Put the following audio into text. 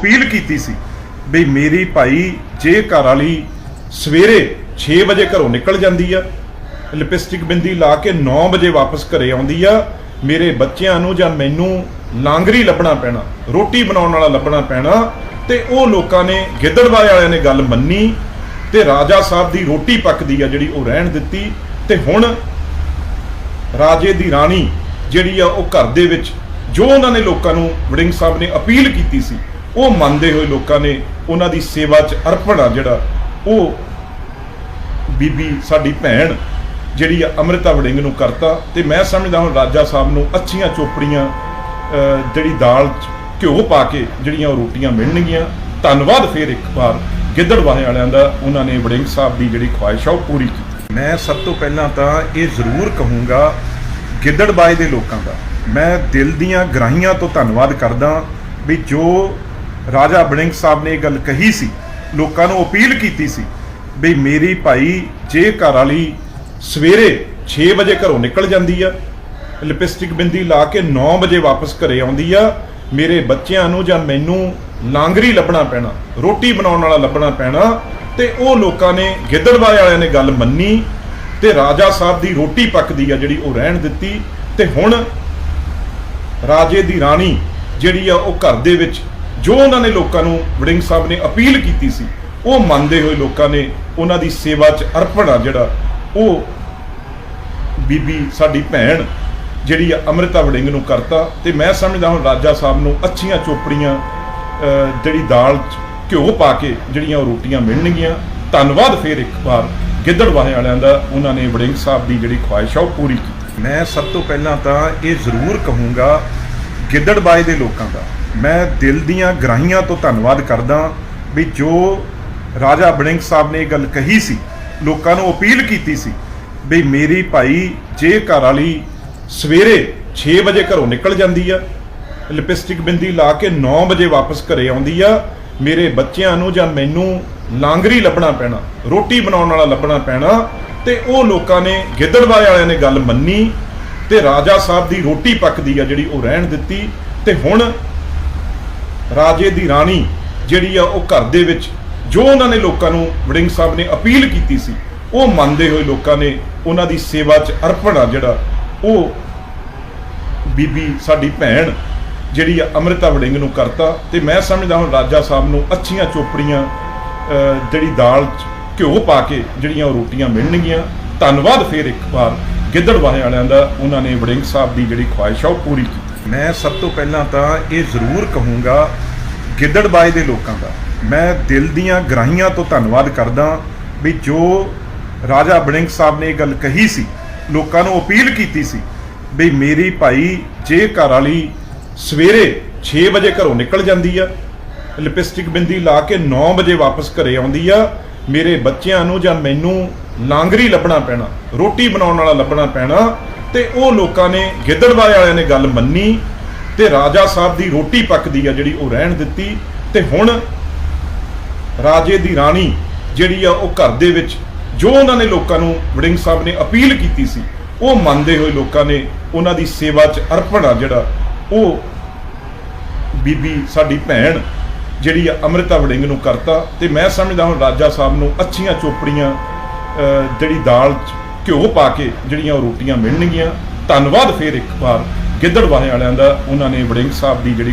Appeal ਕੀਤੀ ਸੀ ਵੀ ਮੇਰੀ ਭਾਈ ਜੇ ਘਰ ਵਾਲੀ ਸਵੇਰੇ 6 ਵਜੇ ਘਰੋਂ ਨਿਕਲ ਜਾਂਦੀ ਆ, ਲਿਪਸਟਿਕ ਬਿੰਦੀ ਲਾ ਕੇ 9 ਵਜੇ ਵਾਪਸ ਘਰੇ ਆਉਂਦੀ ਆ, ਮੇਰੇ ਬੱਚਿਆਂ ਨੂੰ ਜਾਂ ਮੈਨੂੰ ਲਾਂਗਰੀ ਲੱਭਣਾ ਪੈਣਾ, ਰੋਟੀ ਬਣਾਉਣ ਵਾਲਾ ਲੱਭਣਾ ਪੈਣਾ, ਤੇ ਉਹ ਲੋਕਾਂ ਨੇ ਗਿੱਦੜਵਾਏ ਵਾਲਿਆਂ ਨੇ ਗੱਲ ਮੰਨੀ ਤੇ ਰਾਜਾ ਸਾਹਿਬ ਦੀ ਰੋਟੀ ਪੱਕਦੀ ਆ ਜਿਹੜੀ ਉਹ ਰਹਿਣ ਦਿੱਤੀ ਤੇ ਹੁਣ ਰਾਜੇ ਦੀ ਰਾਣੀ ਜਿਹੜੀ ਆ ਉਹ ਘਰ ਦੇ ਵਿੱਚ, ਜੋ ਉਹਨਾਂ ਨੇ ਲੋਕਾਂ ਨੂੰ ਵੜਿੰਗ ਸਾਹਿਬ ਨੇ ਅਪੀਲ ਕੀਤੀ ਸੀ ਉਹ ਮੰਨਦੇ ਹੋਏ ਲੋਕਾਂ ਨੇ ਉਹਨਾਂ ਦੀ ਸੇਵਾ 'ਚ ਅਰਪਣ ਆ ਜਿਹੜਾ, ਉਹ ਬੀਬੀ ਸਾਡੀ ਭੈਣ ਜਿਹੜੀ ਆ ਅੰਮ੍ਰਿਤਾ ਵੜਿੰਗ ਨੂੰ ਕਰਤਾ ਤੇ ਮੈਂ ਸਮਝਦਾ ਹੁਣ ਰਾਜਾ ਸਾਹਿਬ ਨੂੰ ਅੱਛੀਆਂ ਚੋਪੜੀਆਂ ਜਿਹੜੀ ਦਾਲ 'ਚ ਘਿਓ ਪਾ ਕੇ ਜਿਹੜੀਆਂ ਉਹ ਰੋਟੀਆਂ ਮਿਲਣਗੀਆਂ। ਧੰਨਵਾਦ ਫੇਰ ਇੱਕ ਵਾਰ ਗਿੱਦੜਵਾਹੇ ਵਾਲਿਆਂ ਦਾ, ਉਹਨਾਂ ਨੇ ਵੜਿੰਗ ਸਾਹਿਬ ਦੀ ਜਿਹੜੀ ਖੁਆਇਸ਼ ਆ ਉਹ ਪੂਰੀ ਕੀਤੀ। ਮੈਂ ਸਭ ਤੋਂ ਪਹਿਲਾਂ ਤਾਂ ਇਹ ਜ਼ਰੂਰ ਕਹੂੰਗਾ ਗਿੱਦੜਬਾਏ ਦੇ ਲੋਕਾਂ ਦਾ, ਮੈਂ ਦਿਲ ਦੀਆਂ ਗਰਾਹੀਆਂ ਤੋਂ ਧੰਨਵਾਦ ਕਰਦਾ ਵੀ ਜੋ ਰਾਜਾ ਵੜਿੰਗ ਸਾਹਿਬ ਨੇ ਇਹ ਗੱਲ ਕਹੀ ਸੀ, ਲੋਕਾਂ ਨੂੰ ਅਪੀਲ ਕੀਤੀ ਸੀ ਵੀ ਮੇਰੀ ਭਾਈ ਜੇ ਘਰ ਵਾਲੀ ਸਵੇਰੇ 6 ਵਜੇ ਘਰੋਂ ਨਿਕਲ ਜਾਂਦੀ ਆ, ਲਿਪਸਟਿਕ ਬਿੰਦੀ ਲਾ ਕੇ 9 ਵਜੇ ਵਾਪਸ ਘਰੇ ਆਉਂਦੀ ਆ, ਮੇਰੇ ਬੱਚਿਆਂ ਨੂੰ ਜਾਂ ਮੈਨੂੰ ਲਾਂਗਰੀ ਲੱਭਣਾ ਪੈਣਾ, ਰੋਟੀ ਬਣਾਉਣ ਵਾਲਾ ਲੱਭਣਾ ਪੈਣਾ, ਤੇ ਉਹ ਲੋਕਾਂ ਨੇ ਗਿੱਦੜਵਾਏ ਵਾਲਿਆਂ ਨੇ ਗੱਲ ਮੰਨੀ ਤੇ ਰਾਜਾ ਸਾਹਿਬ ਦੀ ਰੋਟੀ ਪੱਕਦੀ ਆ ਜਿਹੜੀ ਉਹ ਰਹਿਣ ਦਿੱਤੀ ਤੇ ਹੁਣ ਰਾਜੇ ਦੀ ਰਾਣੀ ਜਿਹੜੀ ਆ ਉਹ ਘਰ ਦੇ ਵਿੱਚ ਜੋ ਉਹਨਾਂ ਨੇ ਲੋਕਾਂ ਨੂੰ ਵੜਿੰਗ ਸਾਹਿਬ ਨੇ ਅਪੀਲ ਕੀਤੀ ਸੀ, ਉਹ ਮੰਨਦੇ ਹੋਏ ਲੋਕਾਂ ਨੇ ਉਹਨਾਂ ਦੀ ਸੇਵਾ 'ਚ ਅਰਪਣ ਆ ਜਿਹੜਾ, ਉਹ ਬੀਬੀ ਸਾਡੀ ਭੈਣ ਜਿਹੜੀ ਆ ਅੰਮ੍ਰਿਤਾ ਵੜਿੰਗ ਨੂੰ ਕਰਤਾ ਤੇ ਮੈਂ ਸਮਝਦਾ ਹੁਣ ਰਾਜਾ ਸਾਹਿਬ ਨੂੰ ਅੱਛੀਆਂ ਚੋਪੜੀਆਂ ਜਿਹੜੀ ਦਾਲ 'ਚ ਘਿਓ ਪਾ ਕੇ ਜਿਹੜੀਆਂ ਉਹ ਰੋਟੀਆਂ ਮਿਲਣਗੀਆਂ। ਧੰਨਵਾਦ ਫੇਰ ਇੱਕ ਵਾਰ ਗਿੱਦੜਵਾਹੇ ਵਾਲਿਆਂ ਦਾ, ਉਹਨਾਂ ਨੇ ਵੜਿੰਗ ਸਾਹਿਬ ਦੀ ਜਿਹੜੀ ਖੁਆਇਸ਼ ਆ ਉਹ ਪੂਰੀ ਕੀਤੀ। ਮੈਂ ਸਭ ਤੋਂ ਪਹਿਲਾਂ ਤਾਂ ਇਹ ਜ਼ਰੂਰ ਕਹੂੰਗਾ ਗਿੱਦੜਬਾਏ ਦੇ ਲੋਕਾਂ ਦਾ ਮੈਂ ਦਿਲ ਦੀਆਂ ਗਰਾਹੀਆਂ ਤੋਂ ਧੰਨਵਾਦ ਕਰਦਾ ਵੀ ਜੋ ਰਾਜਾ ਵੜਿੰਗ ਸਾਹਿਬ ਨੇ ਇਹ ਗੱਲ ਕਹੀ ਸੀ, ਲੋਕਾਂ ਨੂੰ ਅਪੀਲ ਕੀਤੀ ਸੀ ਵੀ ਮੇਰੀ ਭਾਈ ਜੇ ਘਰ ਵਾਲੀ ਸਵੇਰੇ 6 ਵਜੇ ਘਰੋਂ ਨਿਕਲ ਜਾਂਦੀ ਆ, ਲਿਪਸਟਿਕ ਬਿੰਦੀ ਲਾ ਕੇ 9 ਵਜੇ ਵਾਪਸ ਘਰੇ ਆਉਂਦੀ ਆ, ਮੇਰੇ ਬੱਚਿਆਂ ਨੂੰ ਜਾਂ ਮੈਨੂੰ ਲਾਂਗਰੀ ਲੱਭਣਾ ਪੈਣਾ, ਰੋਟੀ ਬਣਾਉਣ ਵਾਲਾ ਲੱਭਣਾ ਪੈਣਾ ਤੇ ਉਹ ਲੋਕਾਂ ਨੇ ਗਿੱਦੜਵਾਏ ਵਾਲਿਆਂ ਨੇ ਗੱਲ ਮੰਨੀ ਤੇ ਰਾਜਾ ਸਾਹਿਬ ਦੀ ਰੋਟੀ ਪੱਕਦੀ ਆ ਜਿਹੜੀ ਉਹ ਰਹਿਣ ਦਿੱਤੀ ਤੇ ਹੁਣ ਰਾਜੇ ਦੀ ਰਾਣੀ ਜਿਹੜੀ ਆ ਉਹ ਘਰ ਦੇ ਵਿੱਚ, ਜੋ ਉਹਨਾਂ ਨੇ ਲੋਕਾਂ ਨੂੰ ਵੜਿੰਗ ਸਾਹਿਬ ਨੇ ਅਪੀਲ ਕੀਤੀ ਸੀ, ਉਹ ਮੰਨਦੇ ਹੋਏ ਲੋਕਾਂ ਨੇ ਉਹਨਾਂ ਦੀ ਸੇਵਾ 'ਚ ਅਰਪਣ ਆ ਜਿਹੜਾ, ਉਹ ਬੀਬੀ ਸਾਡੀ ਭੈਣ ਜਿਹੜੀ ਆ ਅੰਮ੍ਰਿਤਾ ਵੜਿੰਗ ਨੂੰ ਕਰਤਾ ਤੇ ਮੈਂ ਸਮਝਦਾ ਹੁਣ ਰਾਜਾ ਸਾਹਿਬ ਨੂੰ ਅੱਛੀਆਂ ਚੋਪੜੀਆਂ ਜਿਹੜੀ ਦਾਲ 'ਚ ਘਿਓ ਪਾ ਕੇ ਜਿਹੜੀਆਂ ਉਹ ਰੋਟੀਆਂ ਮਿਲਣਗੀਆਂ। ਧੰਨਵਾਦ ਫੇਰ ਇੱਕ ਵਾਰ ਗਿੱਦੜਵਾਹੇ ਵਾਲਿਆਂ ਦਾ, ਉਹਨਾਂ ਨੇ ਵੜਿੰਗ ਸਾਹਿਬ ਦੀ ਜਿਹੜੀ ਖੁਆਇਸ਼ ਆ ਉਹ ਪੂਰੀ ਕੀਤੀ। ਮੈਂ ਸਭ ਤੋਂ ਪਹਿਲਾਂ ਤਾਂ ਇਹ ਜ਼ਰੂਰ ਕਹੂੰਗਾ ਗਿੱਦੜਬਾਏ ਦੇ ਲੋਕਾਂ ਦਾ। ਮੈਂ ਦਿਲ ਦੀਆਂ ਗਰਾਹੀਆਂ ਤੋਂ ਧੰਨਵਾਦ ਕਰਦਾ ਵੀ ਜੋ ਰਾਜਾ ਬੜਿੰਗ ਸਾਹਿਬ ਨੇ ਇਹ ਗੱਲ ਕਹੀ ਸੀ, ਲੋਕਾਂ ਨੂੰ ਅਪੀਲ ਕੀਤੀ ਸੀ ਵੀ ਮੇਰੀ ਭਾਈ ਜੇ ਘਰ ਵਾਲੀ ਸਵੇਰੇ 6 ਵਜੇ ਘਰੋਂ ਨਿਕਲ ਜਾਂਦੀ ਆ, ਲਿਪਸਟਿਕ ਬਿੰਦੀ ਲਾ ਕੇ 9 ਵਜੇ ਵਾਪਸ ਘਰੇ ਆਉਂਦੀ ਆ, ਮੇਰੇ ਬੱਚਿਆਂ ਨੂੰ ਜਾਂ ਮੈਨੂੰ ਲਾਂਗਰੀ ਲੱਭਣਾ ਪੈਣਾ, ਰੋਟੀ ਬਣਾਉਣ ਵਾਲਾ ਲੱਭਣਾ ਪੈਣਾ ਤੇ ਉਹ ਲੋਕਾਂ ਨੇ ਗਿੱਦੜਵਾਏ ਵਾਲਿਆਂ ਨੇ ਗੱਲ ਮੰਨੀ ਤੇ ਰਾਜਾ ਸਾਹਿਬ ਦੀ ਰੋਟੀ ਪੱਕਦੀ ਆ ਜਿਹੜੀ ਉਹ ਰਹਿਣ ਦਿੱਤੀ ਤੇ ਹੁਣ ਰਾਜੇ ਦੀ ਰਾਣੀ ਜਿਹੜੀ ਆ ਉਹ ਘਰ ਦੇ ਵਿੱਚ, ਜੋ ਉਹਨਾਂ ਨੇ ਲੋਕਾਂ ਨੂੰ ਵੜਿੰਗ ਸਾਹਿਬ ਨੇ ਅਪੀਲ ਕੀਤੀ ਸੀ, ਉਹ ਮੰਨਦੇ ਹੋਏ ਲੋਕਾਂ ਨੇ ਉਹਨਾਂ ਦੀ ਸੇਵਾ 'ਚ ਅਰਪਣ ਆ ਜਿਹੜਾ ਉਹ ਬੀਬੀ ਸਾਡੀ ਭੈਣ ਜਿਹੜੀ ਆ ਅੰਮ੍ਰਿਤਾ ਵੜਿੰਗ ਨੂੰ ਕਰਤਾ ਤੇ ਮੈਂ ਸਮਝਦਾ ਹੁਣ ਰਾਜਾ ਸਾਹਿਬ ਨੂੰ ਅੱਛੀਆਂ ਚੋਪੜੀਆਂ ਜਿਹੜੀ ਦਾਲ 'ਚ ਘਿਓ ਪਾ ਕੇ ਜਿਹੜੀਆਂ ਉਹ ਰੋਟੀਆਂ ਮਿਲਣਗੀਆਂ, ਧੰਨਵਾਦ ਫੇਰ ਇੱਕ ਵਾਰ ਗਿੱਦੜਵਾਹੇ ਵਾਲਿਆਂ ਦਾ, ਉਹਨਾਂ ਨੇ ਵੜਿੰਗ ਸਾਹਿਬ ਦੀ ਜਿਹੜੀ